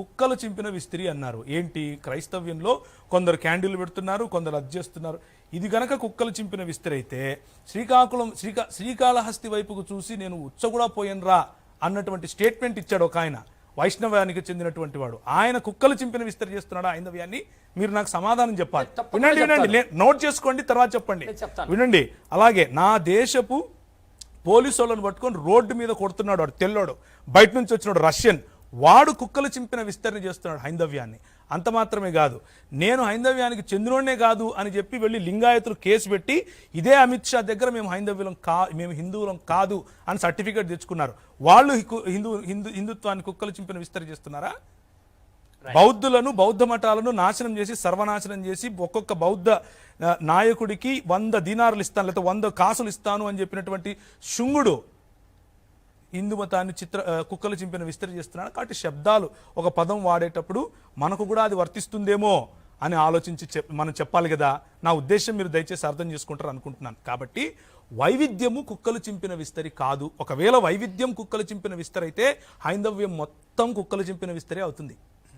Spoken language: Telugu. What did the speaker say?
కుక్కలు చింపిన విస్తిరి అన్నారు. ఏంటి? క్రైస్తవ్యంలో కొందరు క్యాండిల్ పెడుతున్నారు కొందరు అది చేస్తున్నారు. ఇది గనక కుక్కలు చింపిన విస్తిరి అయితే శ్రీకాకుళం శ్రీకా శ్రీకాళహస్తి వైపుకు చూసి నేను ఉచ్చగుడా పోయనురా అన్నటువంటి స్టేట్మెంట్ ఇచ్చాడు ఒక ఆయన. వైష్ణవానికి చెందినటువంటి వాడు. ఆయన కుక్కలు చింపిన విస్తరి చేస్తున్నాడు ఐందవ్యాన్ని మీరు నాకు సమాధానం చెప్పాలి. వినండి వినండి. నోట్ చేసుకోండి తర్వాత చెప్పండి. వినండి. అలాగే నా దేశపు పోలీసు వాళ్ళని పట్టుకొని రోడ్డు మీద కొడుతున్నాడు వాడు తెల్లోడు. బయట నుంచి వచ్చినాడు రష్యన్. వాడు కుక్కలు చింపిన విస్తరణ చేస్తున్నాడు హైందవ్యాన్ని. అంత మాత్రమే కాదు. నేను హైందవ్యానికి చెందినోడే కాదు అని చెప్పి వెళ్ళి లింగాయతులు కేసు పెట్టి ఇదే అమిత్ షా దగ్గర మేము హైందవ్యులం కా మేము హిందువులం కాదు అని సర్టిఫికేట్ తెచ్చుకున్నారు. వాళ్ళు హిందూ హిందూ హిందుత్వాన్ని కుక్కలు చింపిన విస్తరణ చేస్తున్నారా? బౌద్ధులను బౌద్ధ మఠాలను నాశనం చేసి సర్వనాశనం చేసి ఒక్కొక్క బౌద్ధ నాయకుడికి వంద దీనారులు ఇస్తాను లేకపోతే వంద కాసులు ఇస్తాను అని చెప్పినటువంటి శుంగుడు హిందూ మతాన్ని చిత్ర కుక్కలు చింపిన విస్తరి చేస్తున్నాడు. కాబట్టి శబ్దాలు ఒక పదం వాడేటప్పుడు మనకు కూడా అది వర్తిస్తుందేమో అని ఆలోచించి చెప్ మనం చెప్పాలి కదా. నా ఉద్దేశం మీరు దయచేసి అర్థం చేసుకుంటారు అనుకుంటున్నాను. కాబట్టి వైవిధ్యము కుక్కలు చింపిన విస్తరి కాదు. ఒకవేళ వైవిధ్యం కుక్కలు చింపిన విస్తరి అయితే హైందవ్యం మొత్తం కుక్కలు చింపిన విస్తరి అవుతుంది.